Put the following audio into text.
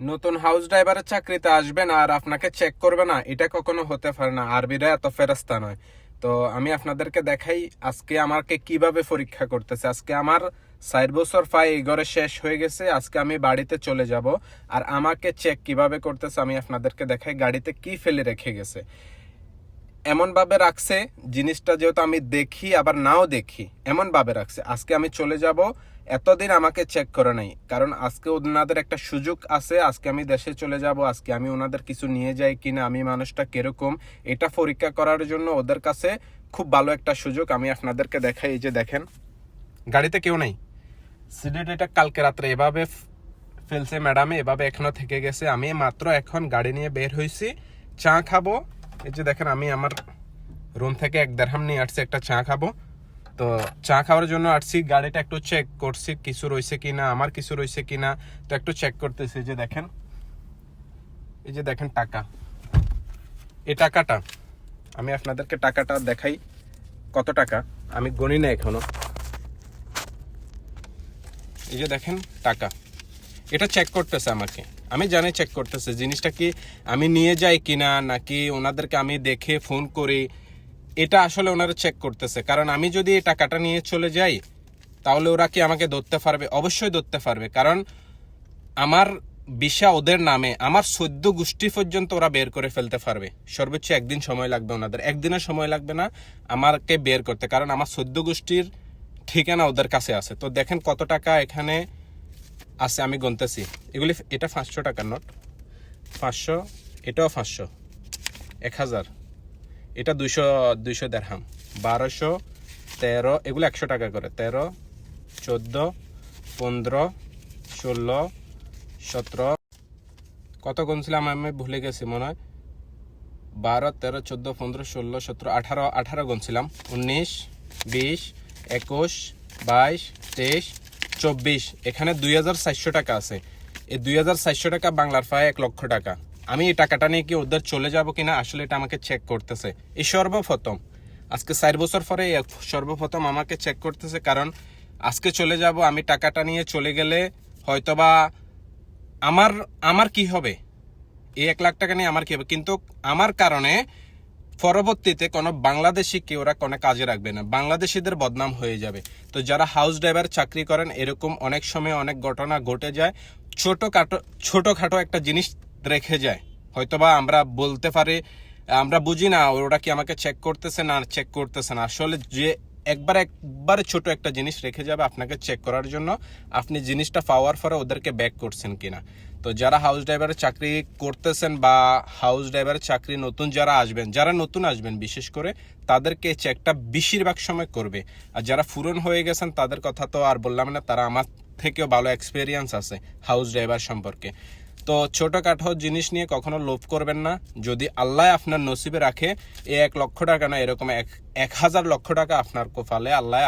নতুন হাউস ড্রাইভারের চাকরিতে আসবেন আর আপনাকে চেক করবে না। এটা কখনো হতে পারে না। আরবিরা এত ফেরস্তা নয়। তো আমি আপনাদেরকে দেখাই আজকে আমাকে কীভাবে পরীক্ষা করতেছে। আজকে আমার চার বছর ফাই এই ঘরে শেষ হয়ে গেছে। আজকে আমি বাড়িতে চলে যাব। আর আমাকে চেক কীভাবে করতেছে আমি আপনাদেরকে দেখাই। গাড়িতে কি ফেলে রেখে গেছে। এমন ভাবে রাখছে, জিনিসটা যেহেতু আমি দেখি, আবার নাও দেখি এমন ভাবে রাখছে। আজকে আমি চলে যাব, এতদিন আমাকে চেক করে নাই। কারণ আজকে ওনাদের একটা সুযোগ আছে, আজকে আমি দেশে চলে যাব, আজকে আমি ওনাদের কিছু নিয়ে যাই কিনা, আমি মানুষটা কীরকম, এটা পরীক্ষা করার জন্য ওদের কাছে খুব ভালো একটা সুযোগ। আমি আপনাদেরকে দেখাই, এই যে দেখেন। গাড়িতে কেউ নাই। সিডেট এটা কালকে রাত্রে, এভাবে ফেলছে ম্যাডামে, এভাবে এখনও থেকে গেছে। আমি মাত্র এখন গাড়ি নিয়ে বের হয়েছি চা খাব এই যে দেখেন, আমি আমার রুম থেকে এক দেড়হাম নিয়ে আসছি, একটা চা খাব। তো চা খাওয়ার জন্য আসছি, গাড়িটা একটু চেক করছি, কিছু রয়েছে কি না আমার কিছু রয়েছে কি না তো একটু চেক করতেছি যে দেখেন। এই যে দেখেন টাকা। এই টাকাটা, আমি আপনাদেরকে টাকাটা দেখাই, কত টাকা? আমি গণি না এখনও। এই যে দেখেন টাকা। এটা চেক করতেছে আমাকে। আমি জানি চেক করতেছে। জিনিসটা কি আমি নিয়ে যাই কিনা, নাকি ওনাদেরকে আমি দেখে ফোন করি? এটা আসলে ওনারা চেক করতেছে। কারণ আমি যদি এই টাকাটা নিয়ে চলে যাই, তাহলে ওরা কি আমাকে ধরতে পারবে? অবশ্যই ধরতে পারবে। কারণ আমার বিষা ওদের নামে, আমার সদ্য গোষ্ঠী পর্যন্ত ওরা বের করে ফেলতে পারবে। সর্বোচ্চ একদিন সময় লাগবে ওনাদের। একদিনের সময় লাগবে না আমাকে বের করতে। কারণ আমার সদ্য গোষ্ঠীর ঠিকানা ওদের কাছে আছে। তো দেখেন কত টাকা এখানে আছে, আমি গুনতেছি। এগুলি এটা পাঁচশো টাকার নোট। পাঁচশো, এটাও পাঁচশো। এক হাজার। এটা দুইশো দুইশো দেড়হাম। বারোশো, তেরো, এগুলো একশো টাকা করে। তেরো, চোদ্দ, পনেরো, ষোলো, সতেরো। কত গুনছিলাম আমি ভুলে গেছি, মনে হয়। বারো, তেরো, চোদ্দ, পনেরো, ষোলো, সতেরো, আঠারো আঠারো গুনছিলাম। উনিশ, বিশ, একুশ, বাইশ, তেইশ চব্বিশ, এখানে দুই হাজার চারশো টাকা আছে। এই দুই হাজার চারশো টাকা বাংলার প্রায় এক লক্ষ টাকা। আমি এই টাকাটা নিয়ে কি ওদের চলে যাব কিনা, আসলে এটা আমাকে চেক করতেছে। এই সর্বপ্রথম, আজকে চার বছর পরে সর্বপ্রথম আমাকে চেক করতেছে কারণ আজকে চলে যাব, আমি টাকাটা নিয়ে চলে গেলে হয়তোবা আমার আমার কি হবে? এই এক লাখ টাকা নিয়ে আমার কি হবে? কিন্তু আমার কারণে পরবর্তীতে কোনো বাংলাদেশি কেউ ওরা কোনো কাজে রাখবে না। বাংলাদেশিদের বদনাম হয়ে যাবে। তো যারা হাউস ড্রাইভার চাকরি করেন, এরকম অনেক সময় অনেক ঘটনা ঘটে যায়। ছোটোখাটো ছোটোখাটো একটা জিনিস রেখে যায়। হয়তোবা আমরা বলতে পারি, আমরা বুঝি না, ওরা কি আমাকে চেক করতেছে না চেক করতেছে না। আসলে যে একবার একবারে ছোট একটা জিনিস রেখে যাবে আপনাকে চেক করার জন্য। আপনি জিনিসটা পাওয়ার পরে ওদেরকে ব্যাক করছেন কিনা। তো যারা হাউস ড্রাইভারের চাকরি করতেছেন বা হাউস ড্রাইভারের চাকরি নতুন যারা আসবেন, যারা নতুন আসবেন বিশেষ করে, তাদেরকে চেকটা বেশিরভাগ সময় করবে। আর যারা ফুরন হয়ে গেছেন, তাদের কথা তো আর বললাম না, তারা আমার থেকেও ভালো এক্সপিরিয়েন্স আছে হাউস ড্রাইভার সম্পর্কে। তো ছোটোখাটো জিনিস নিয়ে কখনো লোভ করবেন না। যদি আল্লাহ আপনার নসিবে রাখে এই এক লক্ষ টাকা না, এরকম এক এক হাজার লক্ষ টাকা আপনার কোফালে আল্লাহ